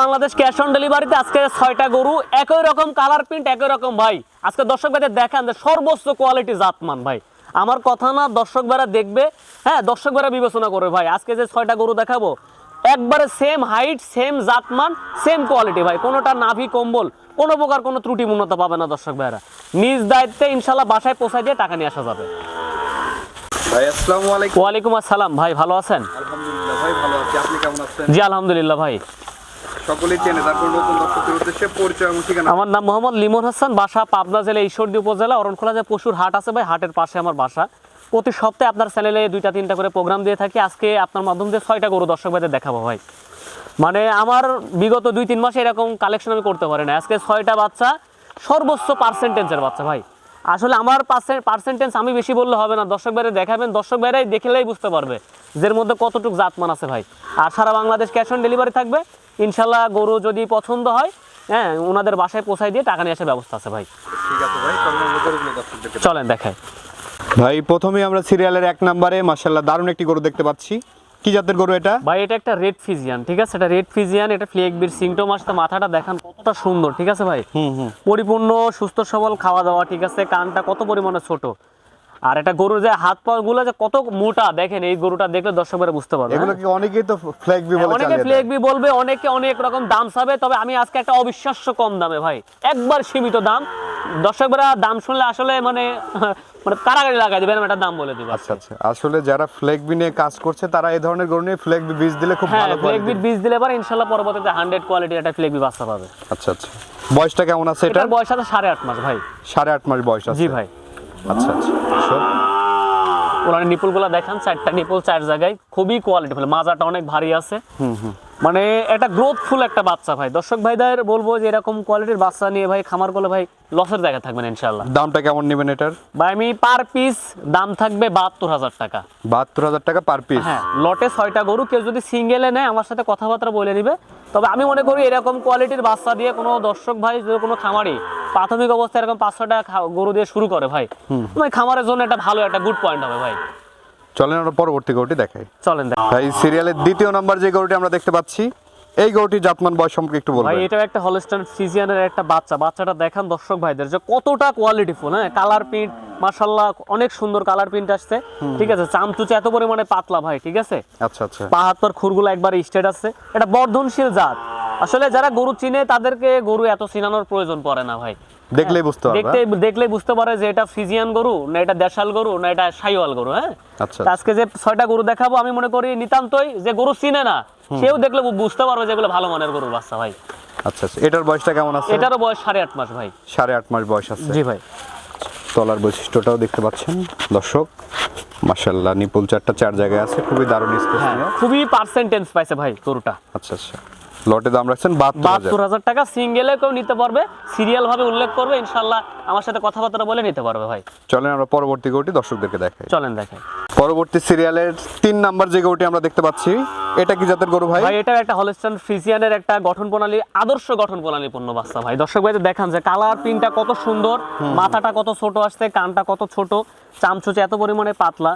Bangladesh cash on ডেলিভারিতে আজকে ছয়টা গরু একই রকম কালার প্রিন্ট একই রকম ভাই। আজকে দর্শক ভাইদের দেখান যে সর্বোচ্চ কোয়ালিটি জাতমান ভাই। আমার কথা না দর্শক ভাইরা দেখবে হ্যাঁ দর্শক ভাইরা বিবেচনা করবে ভাই। আজকে যে ছয়টা গরু দেখাবো একবারে সেম হাইট সেম জাতমান সেম কোয়ালিটি ভাই। কোনোটা নাভি কম্বল কোনো প্রকার কোনো ত্রুটিমূর্ণতা পাবে না দর্শক ভাইরা। নিজ দায়িত্বে ইনশাল্লাহ বাসায় পৌঁছায় দিয়ে টাকা নিয়ে আসা যাবে। ভাই আসসালামু আলাইকুম। ওয়ালাইকুম আসসালাম। ভাই ভালো আছেন? আলহামদুলিল্লাহ ভাই ভালো আছি। আপনি কেমন আছেন? জি আলহামদুলিল্লাহ ভাই। সকলেই চেনে তারপর নতুন দর্শকদের উদ্দেশ্যে পরিচয় এবং ঠিকানা। আমার নাম মোহাম্মদ লিমন হাসান, বাসা পাবনা জেলা ঈশ্বরদী উপজেলা, অরণখোলা যে পশুর হাট আছে ভাই, হাটের পাশে আমার বাসা। প্রতি সপ্তাহে আপনার চ্যানেলে দুইটা, তিনটা করে প্রোগ্রাম দিয়ে থাকি। আজকে আপনার মাধ্যম দিয়ে ছয়টা গরু দর্শক ভাইদের দেখাবো ভাই। মানে আমার বিগত দুই, তিন মাসে এরকম কালেকশন আমি করতে পারি না। আজকে ছয়টা বাচ্চা, সর্বোচ্চ পার্সেন্টেজের বাচ্চা ভাই। আসলে আমার পার্সেন্টেজ আমি বেশি বললে হবে না। দর্শক বাইরে দেখাবেন, দর্শক বাইরে দেখলেই বুঝতে পারবে যে এর মধ্যে কতটুকু জাতমান আছে ভাই। আর সারা বাংলাদেশ ক্যাশ অন ডেলিভারি থাকবে। ইনশাল্লাহ গরু যদি পছন্দ হয় হ্যাঁ ওনাদের বাসায় পৌঁছায় দিয়ে টাকা নিয়ে আসার ব্যবস্থা আছে ভাই। ঠিক আছে ভাই আমরা চলেন দেখায় ভাই প্রথমেই আমরা সিরিয়ালের এক নম্বরে মাশাল্লাহ দারুণ একটি গরু দেখতে পাচ্ছি। কি জাতের গরু এটা? ভাই এটা একটা রেড ফিজিয়ান ঠিক আছে? এটা রেড ফিজিয়ান এটা ফ্লেকবির সিংটোম আসতে মাথাটা দেখান কতটা সুন্দর ঠিক আছে ভাই? হুম হুম। পরিপূর্ণ সুস্থ সবল খাওয়া দাওয়া ঠিক আছে? কানটা কত পরিমাণে ছোট? আর এটা গরুর যে হাত পা গুলো যে কত মোটা দেখেন এই গরুটা দেখলে দর্শকরা বুঝতে পারবে। এগুলো হ্যাঁ? কি অনেকেই তো ফ্ল্যাগ বি বলে অনেকে। ফ্লেকবি বলবে অনেকে অনেক রকম দাম চাবে তবে আমি আজকে একটা অবিশ্বাস্য কম দামে ভাই একবার সীমিত দাম। দর্শকরা দাম শুনলে আসলে মানে মানে কারাগারি লাগাই দিবেন একটা দাম বলে দিব। আচ্ছা আচ্ছা। আসলে যারা ফ্ল্যাগ বি নিয়ে কাজ করছে তারা এই ধরনের গরু নিয়ে ফ্ল্যাগ বি বীজ দিলে খুব হ্যাঁ ভালো ফ্লেকবির কোয়ালিটি বীজ দিলে পরে ইনশাল্লাহ পরবর্তীতে হান্ড্রেড কোয়ালিটির একটা ফ্লেকবি বাচ্চা পাবে। আচ্ছা আচ্ছা। বয়সটা কেমন আছে এটা বয়স আছে সাড়ে আট মাস ভাই। সাড়ে আট মাস বয়স আছে। জি ভাই। আচ্ছা আচ্ছা। সব ওনার নিপুলগুলো দেখান চারটা নিপুল চার জায়গায়। খুবই কোয়ালিটিফুল মাজাটা অনেক ভারী আছে। মানে এটা গ্রোথফুল একটা বাচ্চা ভাই। দর্শক ভাইদের বলব যে এরকম কোয়ালিটির বাচ্চা নিয়ে ভাই খামার করলে ভাই লসের জায়গা থাকবেন ইনশাল্লাহ দামটা কেমন নেবেন এটার? ভাই আমি পার পিস দাম থাকবে বাহাত্তর হাজার টাকা। বাহাত্তর হাজার টাকা পার পিস হ্যাঁ লটে ছয়টা গরু কেউ যদি সিঙ্গেলে নেয় আমার সাথে কথাবার্তা বলে নিবে। তবে আমি মনে করি এরকম কোয়ালিটির বাচ্চা দিয়ে কোনো দর্শক ভাই যদি কোনো খামারি প্রাথমিক অবস্থায় এরকম পাঁচ ছটা খা- গরু দিয়ে শুরু করে ভাই। মানে খামারের জন্য একটা ভালো একটা গুড পয়েন্ট হবে ভাই। চলেন আমরা পরবর্তী গরুটি দেখাই। চলেন ভাই সিরিয়ালের দ্বিতীয় নাম্বার যে গরুটি আমরা দেখতে পাচ্ছি এই গরুটি জাতমান বয়স সম্পর্কে একটু ভাই বলবেন এটাও একটা হলস্টাইন ফিজিয়ানের একটা বাচ্চা। বাচ্চাটা দেখান দর্শক ভাইদের যে কতটা কোয়ালিটিফুল হ্যাঁ? কালার প্রিন্ট মাশাল্লাহ অনেক সুন্দর কালার প্রিন্ট আসছে। ঠিক আছে? চামচুচে এত পরিমাণে পাতলা ভাই ঠিক আছে? আচ্ছা আচ্ছা। পা হাত পার খুরগুলো একবার স্টেট আছে। এটা বর্ধনশীল জাত। আসলে যারা গরু চিনে তাদেরকে গরু এত চিনানোর প্রয়োজন পড়ে না ভাই। দেখলেই বুঝতে পারবে দেখতে দেখলেই বুঝতে পারে যে এটা ফিজিয়ান গরু না এটা দেশাল গরু না এটা সাইওয়াল গরু হ্যাঁ? আচ্ছা আজকে যে ছয়টা গরু দেখাবো আমি মনে করি নিতান্তই যে গরু চিনে না সেও দেখলে বুঝতে পারবে যে এগুলো ভালো মানের গরুর বাচ্চা ভাই। আচ্ছা আচ্ছা। এটার বয়সটা কেমন আছে? এটারও বয়স সাড়ে আট মাস ভাই। সাড়ে আট মাস বয়স আছে। জি ভাই। তলার বৈশিষ্ট্যটাও দেখতে পাচ্ছেন। দর্শক মাশাল্লাহ নিপুল চারটা চার জায়গায় আছে। খুবই দারুণ স্পেস হ্যাঁ খুবই পার্সেন্টেজ পাইছে ভাই গরুটা। আচ্ছা আচ্ছা। লটে দাম রাখছেন বাহাত্তর হাজার। টাকা। সিঙ্গেলে কেউ নিতে পারবে। সিরিয়াল ভাবে উল্লেখ করবে। ইনশাল্লাহ আমার সাথে কথাবার্তা বলে নিতে পারবে ভাই। চলেন আমরা পরবর্তী গরুটি দর্শকদেরকে দেখাই। চলেন দেখাই। পরবর্তী সিরিয়ালের তিন নাম্বার যে গরুটি আমরা দেখতে পাচ্ছি এটা কি জাতের গরু ভাই? ভাই এটা একটা হলস্টাইন ফ্রিজিয়ানের একটা গঠন প্রণালী আদর্শ গঠন প্রণালী পূর্ণ বাচ্চা ভাই। দর্শক ভাইদের দেখান যে কালার প্রিন্টটা কত সুন্দর মাথাটা কত ছোট আসছে কানটা কত ছোট চামচুচে এত পরিমাণে পাতলা।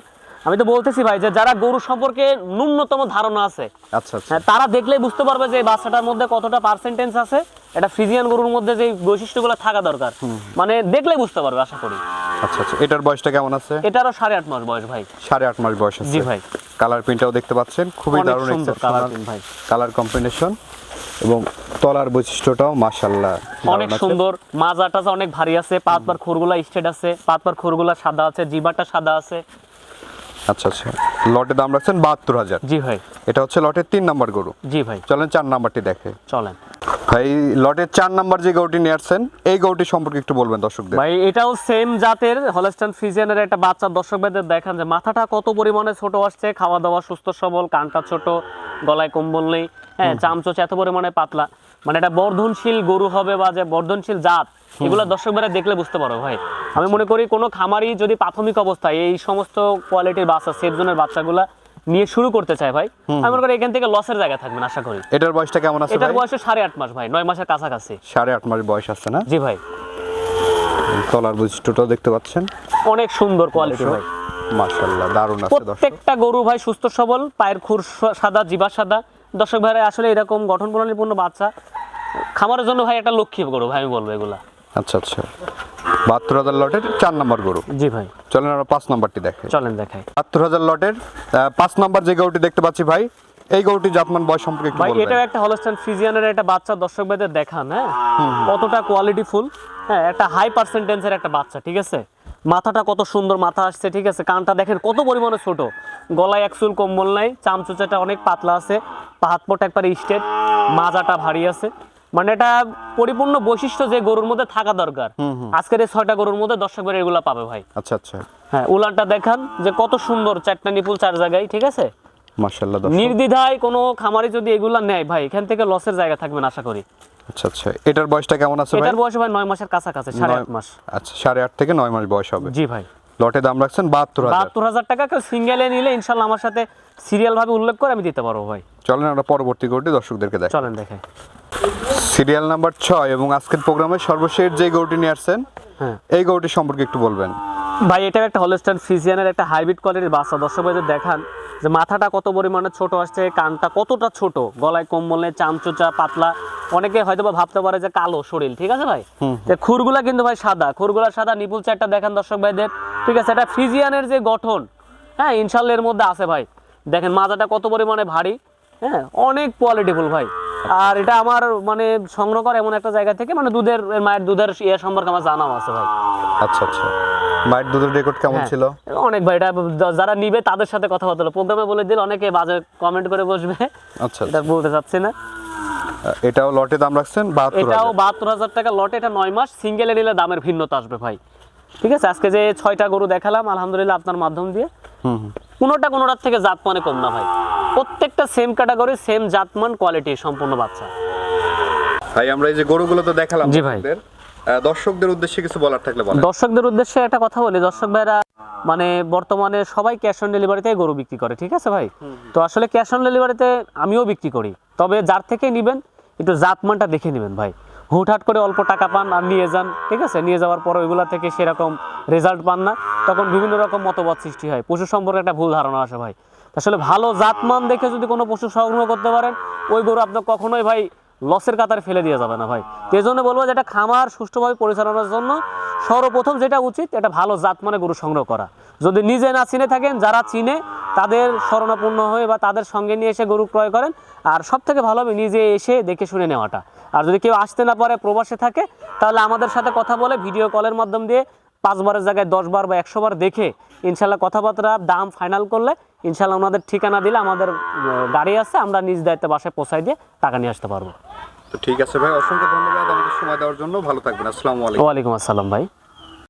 আমি তো বলতেছি ভাই যে যারা গরু সম্পর্কে ন্যূনতম ধারণা আছে আচ্ছা আচ্ছা। হ্যাঁ, তারা দেখলেই বুঝতে পারবে যে বাচ্চাটার মধ্যে কতটা পার্সেন্টেজ আছে এটা ফ্রিজিয়ান গরুর মধ্যে যে বৈশিষ্ট্যগুলো থাকা দরকার। মানে দেখলেই বুঝতে পারবে আশা করি। আচ্ছা আচ্ছা এটার বয়সটা কেমন আছে? এটারও সাড়ে আট মাস বয়স ভাই। সাড়ে আট মাস বয়স আছে। জি ভাই। কালার প্রিন্টটাও দেখতে পাচ্ছেন খুবই অনেক দারুণ সুন্দর কালার ভাই। কালার কম্বিনেশন এবং তলার বৈশিষ্ট্যটাও মাশাল্লাহ অনেক সুন্দর মাজাটা অনেক ভারী আছে পাত পার খুরগুলা স্টেট আছে পাত পার খুরগুলা সাদা আছে জিবাটা সাদা আছে। আচ্ছা আচ্ছা। লটে দাম রাখছেন বাহাত্তর হাজার। জি ভাই। এটা হচ্ছে লটের তিন নাম্বার গরু। জি ভাই। চলেন চার নাম্বারটি দেখে। চলেন। ভাই লটের চার নাম্বার যে গরুটি নিয়ে আসছেন এই গরুটি সম্পর্কে একটু বলবেন দর্শকদের। ভাই এটাও সেম জাতের ফ্রিজিয়ানের একটা বাচ্চা। দর্শক ভাইদের দেখান যে মাথাটা কত পরিমাণে ছোট আসছে। খাওয়া দাওয়া সুস্থ সবল কানটা ছোট গলায় কম্বল নেই। হ্যাঁ চামচোচ এত পরিমাণে পাতলা। মানে এটা বর্ধনশীল গরু হবে বা যে বর্ধনশীল জাত এগুলো দর্শক ভাইরা দেখলে বুঝতে পারো ভাই। আমি মনে করি কোনো খামারি যদি প্রাথমিক অবস্থায় এই সমস্ত কোয়ালিটির বাচ্চা সেফ জোনের বাচ্চাগুলা নিয়ে শুরু করতে চায় ভাই আমি মনে করি এখান থেকে লসের জায়গা থাকবেন আশা করি। এটার বয়সটা কেমন আছে এটার বয়স সাড়ে আট মাস ভাই নয় মাসের কাছাকাছি। সাড়ে আট মাস বয়স আছে না? জি ভাই। তলার বৈশিষ্ট্যটাও দেখতে পাচ্ছেন? অনেক সুন্দর কোয়ালিটি ভাই। মাশাল্লাহ দারুণ আছে প্রত্যেকটা গরু ভাই সুস্থ সবল পায়ের খুর সাদা জিবা সাদা। দর্শক ভাইরা আসলে এরকম গঠন প্রণালীপূর্ণ বাচ্চা খামারের জন্য ভাই একটা লক্ষ্মী গরু ভাই আমি বলব এগুলা। আচ্ছা আচ্ছা। বাহাত্তর হাজার লটের চার নম্বর গরু। জি ভাই। চলেন আমরা পাঁচ নম্বরটি দেখে চলেন দেখাই। বাহাত্তর হাজার লটের পাঁচ নম্বর যে গরুটি দেখতে পাচ্ছি ভাই এই গরুটি জাতমান বয়স সম্পর্কে একটু বলবেন। এটাও একটা হলস্টাইন ফিজিয়ানের একটা বাচ্চা দর্শক ভাইদের দেখান হ্যাঁ? কতটা কোয়ালিটি ফুল হ্যাঁ? একটা হাই পার্সেন্টেন্সের একটা বাচ্চা ঠিক আছে? মাথাটা কত সুন্দর মাথা আসছে ঠিক আছে? কানটা দেখেন কত পরিমাণে ছোট। গলায় একচুল কম্বল নাই চামচুচাটা অনেক পাতলা আছে হাত পট একবারে স্টেট মাজাটা ভারী আছে। মানে এটা পরিপূর্ণ বৈশিষ্ট্য যে গরুর মধ্যে থাকা দরকার। আজকের এই ছয়টা গরুর মধ্যে দর্শক ভাই এগুলা পাবে ভাই। আচ্ছা আচ্ছা। হ্যাঁ উলানটা দেখান যে কত সুন্দর চারটা নিপুল চার জায়গায় ঠিক আছে? মার্শাল্লাহ নির্দ্বিধায় কোনো খামারে যদি এগুলা নেয় ভাই এখান থেকে লসের জায়গা থাকবে না আশা করি। আচ্ছা আচ্ছা। এটার বয়সটা কেমন আছে ভাই? এটার বয়স ভাই নয় মাসের কাছাকাছি সাড়ে আট নয়- মাস। আচ্ছা সাড়ে আট থেকে নয় মাস বয়স হবে। জি ভাই। লটে দাম রাখছেন বাহাত্তর হাজার। বাহাত্তর হাজার টাকা কেউ সিঙ্গেলে নিলে ইনশাল্লাহ আমার সাথে সিরিয়াল ভাবে উল্লেখ করে আমি দিতে পারব ভাই। চলেন আমরা পরবর্তী গরুটি দর্শকদেরকে দেখ চলেন দেখে সিরিয়াল নাম্বার ছয় এবং আজকের প্রোগ্রামের সর্বশেষ যে গরুটি নিয়ে আসছেন হ্যাঁ। এই গরুটি সম্পর্কে একটু বলবেন। ভাই এটা একটা হলস্টাইন ফিজিয়ানের একটা হাইব্রিড কোয়ালিটির বাচ্চা। দর্শক ভাইদের দেখান যে মাথাটা কত পরিমাণে ছোট আসছে কানটা কতটা ছোট গলায় কম্বল নেই চামচুচা পাতলা। অনেকে হয়তো বা ভাবতে পারে যে কালো শরীর ঠিক আছে ভাই? যে খুরগুলা কিন্তু ভাই সাদা খুরগুলা সাদা নিপুল চারটা দেখান দর্শক ভাইদের। ঠিক আছে এটা ফিজিয়ানের যে গঠন হ্যাঁ ইনশাল্লাহ এর মধ্যে আছে ভাই। দেখেন মাজাটা কত পরিমাণে ভারী হ্যাঁ অনেক কোয়ালিটিফুল ভাই। আর এটা আমার মানে সংগ্রহ করা এমন একটা জায়গা থেকে মানে দুধের মায়ের দুধের ইয়ে সম্পর্কে আমার জানাও আছে ভাই। আচ্ছা আচ্ছা। মায়ের দুধের রেকর্ড কেমন হ্যাঁ, ছিল? অনেক ভাই এটা যারা নিবে তাদের সাথে কথা বলতে প্রোগ্রামে বলে দিলে অনেকে বাজে কমেন্ট করে বসবে। আচ্ছা এটা বলতে চাচ্ছি না। আচ্ছা। এটাও লটে দাম রাখছেন? বাহাত্তর এটাও বাহাত্তর হাজার টাকা লটে এটা নয় মাস। সিঙ্গেলে নিলে দামের ভিন্নতা আসবে ভাই। ঠিক আছে? আজকে যে ছয়টা গরু দেখালাম আলহামদুলিল্লাহ আপনার মাধ্যম দিয়ে। কোনোটা কোনোটার থেকে জাতমানে কম না ভাই। প্রত্যেকটা সেম ক্যাটাগরি সেম জাতমান কোয়ালিটি সম্পূর্ণ বাচ্চা। ভাই আমরা এই যে গরুগুলো তো দেখালাম জি ভাই। দর্শকদের। উদ্দেশ্যে কিছু বলার থাকলে বলেন। দর্শকদের উদ্দেশ্যে একটা কথা বলি। দর্শক ভাইরা মানে বর্তমানে সবাই ক্যাশ অন ডেলিভারিতেই গরু বিক্রি করে ঠিক আছে ভাই? তো আসলে ক্যাশ অন ডেলিভারিতে আমিও বিক্রি করি। তবে যার থেকে নেবেন একটু জাতমানটা দেখে নেবেন ভাই। হুটহাট করে অল্প টাকা পান আর নিয়ে যান ঠিক আছে? নিয়ে যাওয়ার পর ওইগুলা থেকে সেরকম রেজাল্ট পান না। তখন বিভিন্ন রকম মতবাদ সৃষ্টি হয়। পশু সম্পর্কে একটা ভুল ধারণা আসে ভাই। আসলে ভালো জাতমান দেখে যদি কোনো পশু সংগ্রহ করতে পারেন, ওই গরু আপনার কখনোই ভাই লসের কাতারে ফেলে দেওয়া যাবে না ভাই। এই জন্য বলব যে এটা খামার সুষ্ঠুভাবে পরিচালনার জন্য সর্বপ্রথম যেটা উচিত, এটা ভালো জাত মানে গরু সংগ্রহ করা। যদি নিজে না চিনে থাকেন, যারা চিনে, তাদের শরণাপন্ন হয়ে বা তাদের সঙ্গে নিয়ে এসে গরু ক্রয় করেন। আর সব থেকে ভালো হবে নিজে এসে দেখে শুনে নেওয়াটা। আর যদি কেউ আসতে না পারে, প্রবাসে থাকে, তাহলে আমাদের সাথে কথা বলে ভিডিও কলের মাধ্যম দিয়ে পাঁচবারের জায়গায় দশবার বা একশো বার দেখে ইনশাল্লাহ কথাবার্তা দাম ফাইনাল করলে ইনশাল্লাহ ওনাদের ঠিকানা দিলে আমাদের গাড়ি আছে আমরা নিজ দায়িত্বে বাসায় পৌঁছাই দিয়ে টাকা নিয়ে আসতে পারব। তো ঠিক আছে ভাই অসংখ্য ধন্যবাদ। আমাদের সময় দেওয়ার জন্য ভালো থাকবেন। আসসালামু আলাইকুম। ওয়ালাইকুম আসসালাম ভাই।